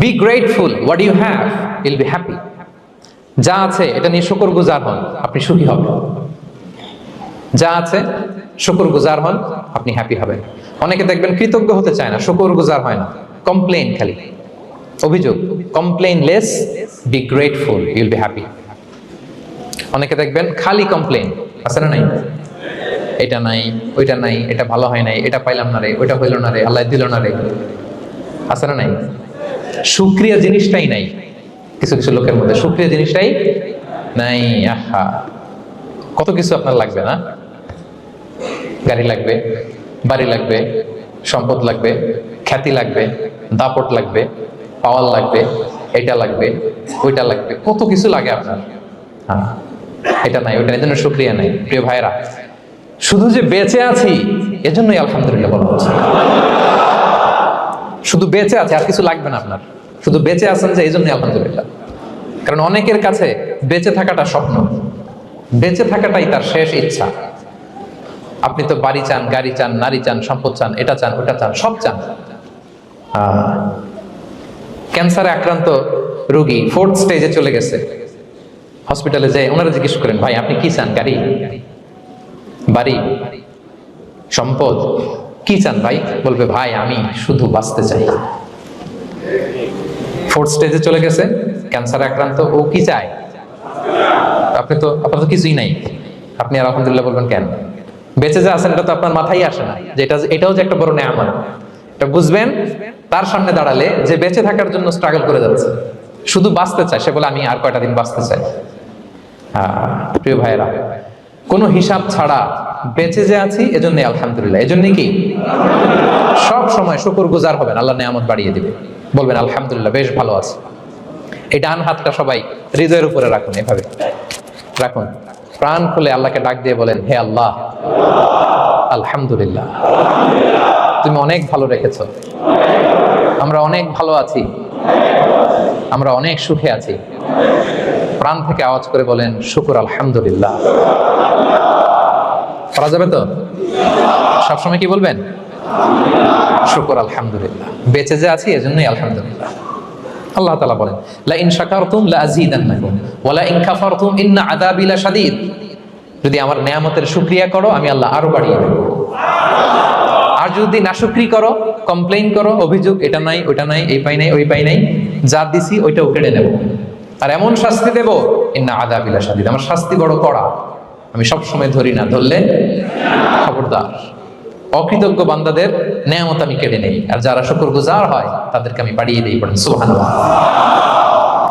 Be grateful what you have will be happy যা আছে, এটা নিয়ে শুকর গুজার হন, আপনি সুখী হবেন। যা আছে শুকর গুজার হন, আপনি হ্যাপি হবেন। অনেকে দেখবেন কৃতজ্ঞ হতে চায় না শুকর গুজার হয় না। কমপ্লেন খালি। অভিযোগ complain less be grateful you'll be happy অনেকে দেখবেন খালি কমপ্লেন আছে না নাই? এটা নাই, ওইটা নাই, এটা ভালো হয় নাই, এটা পাইলাম না রে, ওইটা হইল না রে, আল্লাহ দিল না রে। আছে না নাই? সুক্রিয়া জিনিসটাই নাই। কিছু কিছু লোকের মধ্যে সুক্রিয়া জিনিসটাই নাই, আহা। কত কিছু আপনার লাগবে না? গাড়ি লাগবে, বাড়ি লাগবে, সম্পদ লাগবে, খ্যাতি লাগবে, দাপট লাগবে, পাওয়ার লাগবে, এটা লাগবে, ওইটা লাগবে, কত কিছু লাগে আপনার। হ্যাঁ এটা নাই ওইটা এই জন্য সুক্রিয়া নাই। প্রিয় ভাইরা শুধু যে বেঁচে আছি, এজন্যই আলহামদুলিল্লাহ বলা হচ্ছে। শুধু বেঁচে আছে, আর কিছু লাগবে না আপনার। শুধু বেঁচে আছেন যে এই জন্যই আলহামদুলিল্লাহ। কারণ অনেকের কাছে বেঁচে থাকাটা স্বপ্ন। বেঁচে থাকাটাই তার শেষ ইচ্ছা। আপনি তো বাড়ি চান, গাড়ি চান, নারী চান, সম্পদ চান, এটা চান, ওটা চান, সব চান। ক্যান্সারে আক্রান্ত রোগী ফোর্থ স্টেজে চলে গেছে। হসপিটালে যে ওনারা জিজ্ঞেস করেন, ভাই, আপনি কি চান? গাড়ি? বাড়ি। সম্পদ। কি চান ভাই? বলবে ভাই আমি শুধু বাঁচতে চাই। ফোর্থ স্টেজে চলে গেছে ক্যান্সারে আক্রান্ত। ও কি চায়? আপনি তো আপনার তো কিছুই নাই। আপনি আর আলহামদুলিল্লাহ বলবেন কেন? বেঁচে যে আছেন এটা তো আপনার মাথায় আসে না। যে এটা এটাও যে একটা বড় নেয়ামত। এটা বুঝবেন তার সামনে দাঁড়ালে যে বেঁচে থাকার জন্য স্ট্রাগল করে যাচ্ছে শুধু বাঁচতে চায়। সে বলে আমি আর কয়টা দিন বাঁচতে চাই? আহ, প্রিয় ভাইয়েরা কোনো হিসাব ছাড়া বেঁচে যে আছি এজন্য আলহামদুলিল্লাহ। এজন্য কি? সব সময় শুকুর গুজার হবেন, আল্লাহ নেয়ামত বাড়িয়ে দিবে। বলবেন, আলহামদুলিল্লাহ, বেশ ভালো আছে। এই ডান হাতটা সবাই হৃদয়ের উপরে রাখুন এভাবে। রাখুন। প্রাণ খুলে আল্লাহকে ডাক দিয়ে বলেন, হে আল্লাহ, আলহামদুলিল্লাহ। তুমি অনেক ভালো রেখেছ। আমরা অনেক ভালো আছি। আমরা অনেক সুখে আছি। প্রাণ থেকে আওয়াজ করে বলেন, শুকুর, আলহামদুলিল্লাহ। করা যাবে তো? সবসময় কি বলবেন? শুকুর, আলহামদুলিল্লাহ। বেঁচে যে আছি, এজন্যই আলহামদুলিল্লাহ। আল্লাহ তাআলা বলেন লা ইন শাকারতুম লা ইন কাফারতুম যদি আমার নেয়ামতের শুকরিয়া করো, আমি আল্লাহ আরও বাড়িয়ে আর যদি করো, কমপ্লেইন করো, অভিযোগ, এটা নাই ওটা নাই, এই পাই নাই, ওই পাই নাই, যা দিছি, ওইটাও কেড়ে নেব। আর এমন শাস্তি দেব, ইন্না আযাবি লাশাদীদ। আমার শাস্তি বড় কড়া। আমি সবসময় ধরি না, ধরলে খবরদার। অকৃতজ্ঞ বান্দাদের নেয়ামত আমি কেড়ে নেই। আর যারা শুকর গুজার হয়, তাদেরকে আমি বাড়িয়ে দিই পড়েন সুবহানাল্লাহ।